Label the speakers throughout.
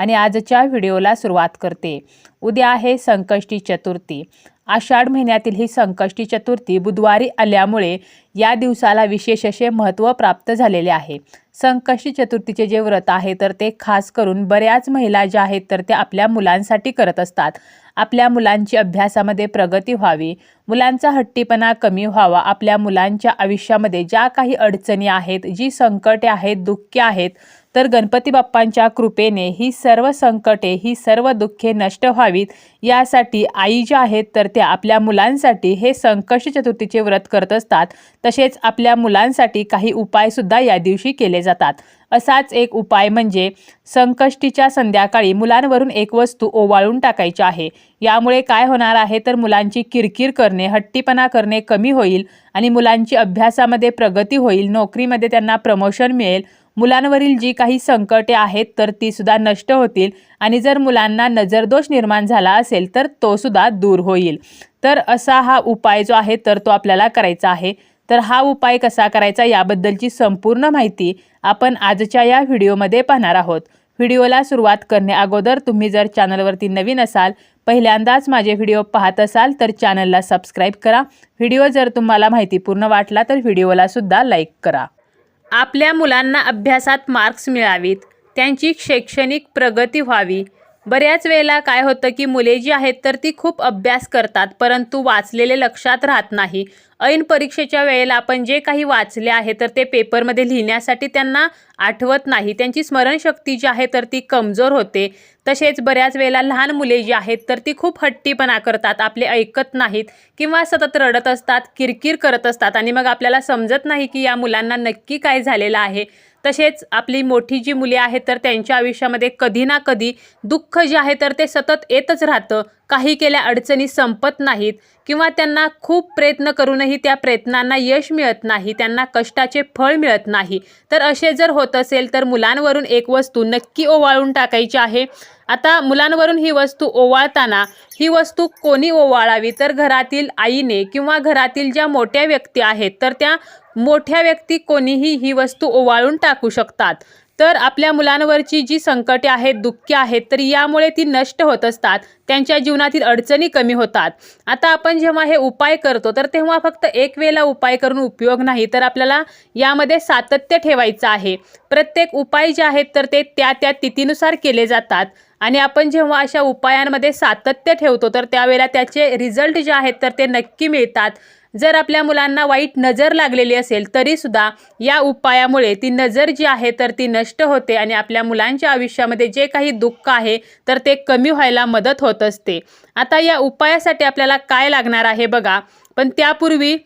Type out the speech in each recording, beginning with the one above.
Speaker 1: आणि आजच्या व्हिडिओला सुरुवात करते. उद्या आहे संकष्टी चतुर्थी. आषाढ महिन्यातील ही संकष्टी चतुर्थी बुधवारी आल्यामुळे या दिवसाला विशेष असे महत्त्व प्राप्त झालेले आहे. संकष्टी चतुर्थीचे जे व्रत आहे तर ते खास करून बऱ्याच महिला ज्या आहेत तर त्या आपल्या मुलांसाठी करत असतात. आपल्या मुलांची अभ्यासामध्ये प्रगती व्हावी. मुलांचा हट्टीपणा कमी व्हावा. आपल्या मुलांच्या आयुष्यामध्ये ज्या काही अडचणी आहेत जी संकटे आहेत दुःखे आहेत तर गणपती बाप्पांच्या कृपेने ही सर्व संकटे ही सर्व दुःखे नष्ट व्हावीत. यासाठी आई ज्या आहेत तर त्या आपल्या मुलांसाठी हे संकष्ट चतुर्थीचे व्रत करत असतात. तसेच आपल्या मुलांसाठी काही उपायसुद्धा या दिवशी केले जातात. असाच एक उपाय म्हणजे संकष्टीच्या संध्याकाळी मुलांवरून एक वस्तू ओवाळून टाकायची आहे. यामुळे काय होणार आहे तर मुलांची किरकिर करणे हट्टीपणा करणे कमी होईल आणि मुलांची अभ्यासामध्ये प्रगती होईल नोकरीमध्ये त्यांना प्रमोशन मिळेल. मुलांवरील जी काही संकटे आहेत तर ती सुद्धा नष्ट होतील आणि जर मुलांना नजरदोष निर्माण झाला असेल तर तो सुद्धा दूर होईल. तर असा हा उपाय जो आहे तर तो आपल्याला करायचा आहे. तर हा उपाय कसा करायचा याबद्दलची संपूर्ण माहिती आपण आजच्या या व्हिडिओमध्ये पाहणार आहोत. व्हिडिओला सुरुवात करणे अगोदर तुम्ही जर चॅनलवरती नवीन असाल पहिल्यांदाच माझे व्हिडिओ पाहत असाल तर चॅनलला सबस्क्राईब करा. व्हिडिओ जर तुम्हाला माहिती पूर्ण वाटला तर व्हिडिओला सुद्धा लाईक करा. आपल्या मुलांना अभ्यासात मार्क्स मिळावीत त्यांची शैक्षणिक प्रगती व्हावी बऱ्याच वेळेला काय होतं की मुले जी आहेत तर ती खूप अभ्यास करतात परंतु वाचलेले लक्षात राहत नाही. ऐन परीक्षेच्या वेळेला आपण जे काही वाचले आहे तर ते पेपरमध्ये लिहिण्यासाठी त्यांना आठवत नाही. त्यांची स्मरणशक्ती जी आहे तर ती कमजोर होते. तसेच बऱ्याच वेळेला लहान मुले जी आहेत तर ती खूप हट्टीपणा करतात आपले ऐकत नाहीत किंवा सतत रडत असतात किरकिर करत असतात आणि मग आपल्याला समजत नाही की या मुलांना नक्की काय झालेलं आहे. तसेच आपली मोठी जी मुले आहेत तर त्यांच्या आयुष्यामध्ये कधी ना कधी दुःख जे आहे तर ते सतत येतच राहतं. काही केल्या अडचणी संपत नाहीत किंवा त्यांना खूप प्रयत्न करूनही त्या प्रयत्नांना यश मिळत नाही त्यांना कष्टाचे फळ मिळत नाही. तर असे जर होत असेल तर मुलांवरून एक वस्तू नक्की ओवाळून टाकायची आहे. आता मुलांवरून ही वस्तू ओवाळताना ही वस्तू कोणी ओवाळावी? तर घरातील आईने किंवा घरातील ज्या मोठ्या व्यक्ती आहेत तर त्या मोठ्या व्यक्ती कोणीही ही वस्तू ओवाळून टाकू शकतात. तर आपल्या मुलांवरची जी संकटे आहेत दुःखे आहेत तर यामुळे ती नष्ट होत असतात. त्यांच्या जीवनातील अडचणी कमी होतात. आता आपण जेव्हा हे उपाय करतो तर तेव्हा फक्त एक वेळेला उपाय करून उपयोग नाही तर आपल्याला यामध्ये सातत्य ठेवायचं आहे. प्रत्येक उपाय जे आहेत तर ते त्या त्या तिथीनुसार केले जातात. आणि आपण जेव्हा अशा उपायांमध्ये सातत्य ठेवतो तर त्यावेळेला त्याचे रिझल्ट जे आहेत तर ते नक्की मिळतात. जर आपल्या मुलांना वाईट नजर लागलेली असेल तरीसुद्धा या उपायामुळे ती नजर जी आहे तर ती नष्ट होते आणि आपल्या मुलांच्या आयुष्यामध्ये जे काही दुःख आहे तर ते कमी व्हायला मदत होत असते. आता या उपायासाठी आपल्याला काय लागणार आहे बघा. पण त्यापूर्वी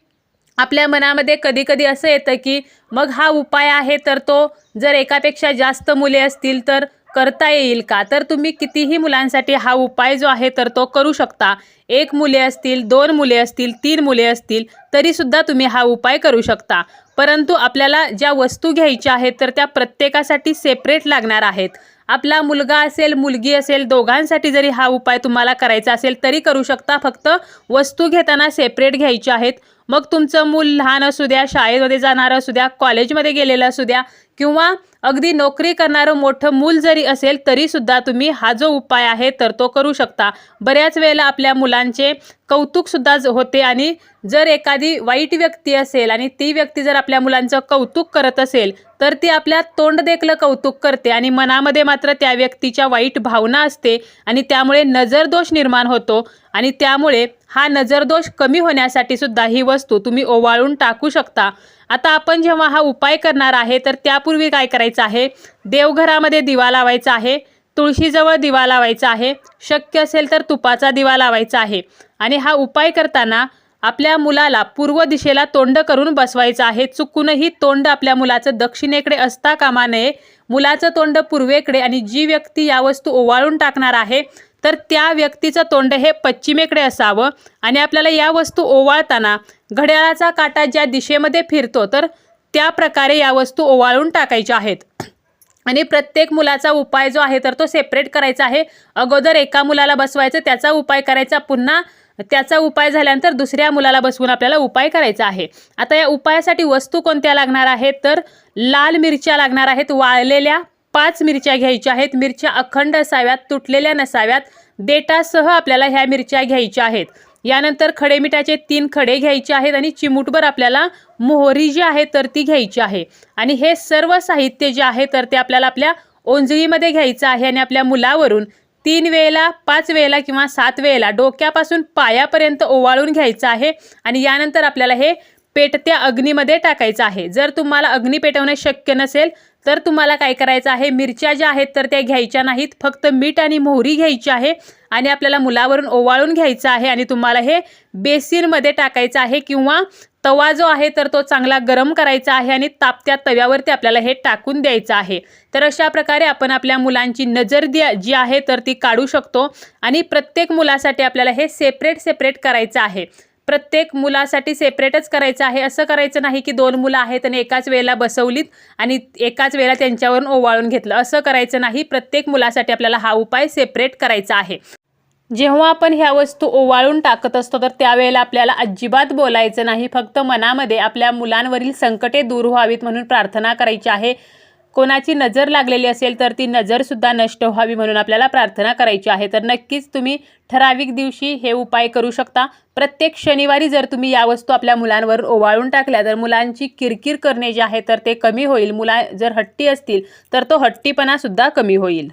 Speaker 1: आपल्या मनामध्ये कधी कधी असं येतं की मग हा उपाय आहे तर तो जर एकापेक्षा जास्त मुले असतील तर करता येईल का? तर तुम्ही कितीही मुलांसाठी हा उपाय जो आहे तर तो करू शकता. एक मुले असतील दोन मुले असतील तीन मुले असतील तरीसुद्धा तुम्ही हा उपाय करू शकता. परंतु आपल्याला ज्या वस्तू घ्यायच्या आहेत तर त्या प्रत्येकासाठी सेपरेट लागणार आहेत. आपला मुलगा असेल मुलगी असेल दोघांसाठी जरी हा उपाय तुम्हाला करायचा असेल तरी करू शकता. फक्त वस्तू घेताना सेपरेट घ्यायच्या आहेत. मग तुमचं मूल लहान असू द्या शाळेमध्ये जाणारं असू द्या कॉलेजमध्ये गेलेलं असू द्या किंवा अगदी नोकरी करणारं मोठं मूल जरी असेल तरीसुद्धा तुम्ही हा जो उपाय आहे तर तो करू शकता. बऱ्याच वेळेला आपल्या मुलांचे कौतुकसुद्धा ज- होते आणि जर एखादी वाईट व्यक्ती असेल आणि ती व्यक्ती जर आपल्या मुलांचं कौतुक करत असेल तर ती आपल्या तोंड देखलं कौतुक करते आणि मनामध्ये मात्र त्या व्यक्तीच्या वाईट भावना असते आणि त्यामुळे नजरदोष निर्माण होतो आणि त्यामुळे हा नजरदोष कमी होण्यासाठी सुद्धा ही वस्तू तुम्ही ओवाळून टाकू शकता. आता आपण जेव्हा हा उपाय करणार आहे तर त्यापूर्वी काय करायचं आहे? देवघरामध्ये दिवा लावायचा आहे. तुळशीजवळ दिवा लावायचा आहे. शक्य असेल तर तुपाचा दिवा लावायचा आहे. आणि हा उपाय करताना आपल्या मुलाला पूर्व दिशेला तोंड करून बसवायचं आहे. चुकूनही तोंड आपल्या मुलाचं दक्षिणेकडे असता कामा नये. मुलाचं तोंड पूर्वेकडे आणि जी व्यक्ती या वस्तू ओवाळून टाकणार आहे तर त्या व्यक्तीचं तोंड हे पश्चिमेकडे असावं आणि आपल्याला या वस्तू ओवाळताना घड्याळाचा काटा ज्या दिशेमध्ये फिरतो तर त्या प्रकारे या वस्तू ओवाळून टाकायच्या आहेत. आणि प्रत्येक मुलाचा उपाय जो आहे तर तो सेपरेट करायचा आहे. अगोदर एका मुलाला बसवायचं त्याचा उपाय करायचा पुन्हा त्याचा उपाय झाल्यानंतर दुसऱ्या मुलाला बसवून आपल्याला उपाय करायचा आहे. आता या उपायासाठी वस्तू कोणत्या लागणार आहेत? तर लाल मिरच्या लागणार आहेत वाळलेल्या पाच मिरच्या घ्यायच्या आहेत. मिरच्या अखंड असाव्यात तुटलेल्या नसाव्यात. देटासह आपल्याला ह्या मिरच्या घ्यायच्या आहेत. यानंतर खडे मिठाचे तीन खडे घ्यायचे आहेत आणि चिमूटभर आपल्याला मोहरी जी आहे तर ती घ्यायची आहे. आणि हे सर्व साहित्य जे आहे तर ते आपल्याला आपल्या ओंजळीमध्ये घ्यायचं आहे आणि आपल्या मुलावरून तीन वेळेला पाच वेळेला किंवा सात वेळेला डोक्यापासून पायापर्यंत ओवाळून घ्यायचं आहे. आणि यानंतर आपल्याला हे पेटत्या अग्नीमध्ये टाकायचं आहे. जर तुम्हाला अग्नी पेटवणे शक्य नसेल तर तुम्हाला काय करायचं आहे? मिरच्या ज्या आहेत तर त्या घ्यायच्या नाहीत. फक्त मीठ आणि मोहरी घ्यायची आहे आणि आपल्याला मुलावरून ओवाळून घ्यायचं आहे आणि तुम्हाला हे बेसिनमध्ये टाकायचं आहे किंवा तवा जो आहे तर तो चांगला गरम करायचा आहे आणि तापत्या तव्यावरती आपल्याला हे टाकून द्यायचं आहे. तर अशा प्रकारे आपण आपल्या मुलांची नजर द्या जी आहे तर ती काढू शकतो आणि प्रत्येक मुलासाठी आपल्याला हे सेपरेट सेपरेट करायचं आहे. प्रत्येक मुलासाठी सेपरेटच करायचं आहे. असं करायचं नाही की दोन मुलं आहेत आणि एकाच वेळेला बसवलीत आणि एकाच वेळेला त्यांच्यावरून ओवाळून घेतलं. असं करायचं नाही. प्रत्येक मुलासाठी आपल्याला हा उपाय सेपरेट करायचा आहे. जेव्हा आपण ह्या वस्तू ओवाळून टाकत असतो तर त्यावेळेला आपल्याला अजिबात बोलायचं नाही. फक्त मनामध्ये आपल्या मुलांवरील संकटे दूर व्हावीत म्हणून प्रार्थना करायची आहे. कोणाची नजर लागलेली असेल तर ती नजरसुद्धा नष्ट व्हावी म्हणून आपल्याला प्रार्थना करायची आहे. तर नक्कीच तुम्ही ठराविक दिवशी हे उपाय करू शकता. प्रत्येक शनिवारी जर तुम्ही या वस्तू आपल्या मुलांवर ओवाळून टाकल्या तर मुलांची किरकिर करणे जे आहे तर ते कमी होईल. मुला जर हट्टी असतील तर तो हट्टीपणासुद्धा कमी होईल.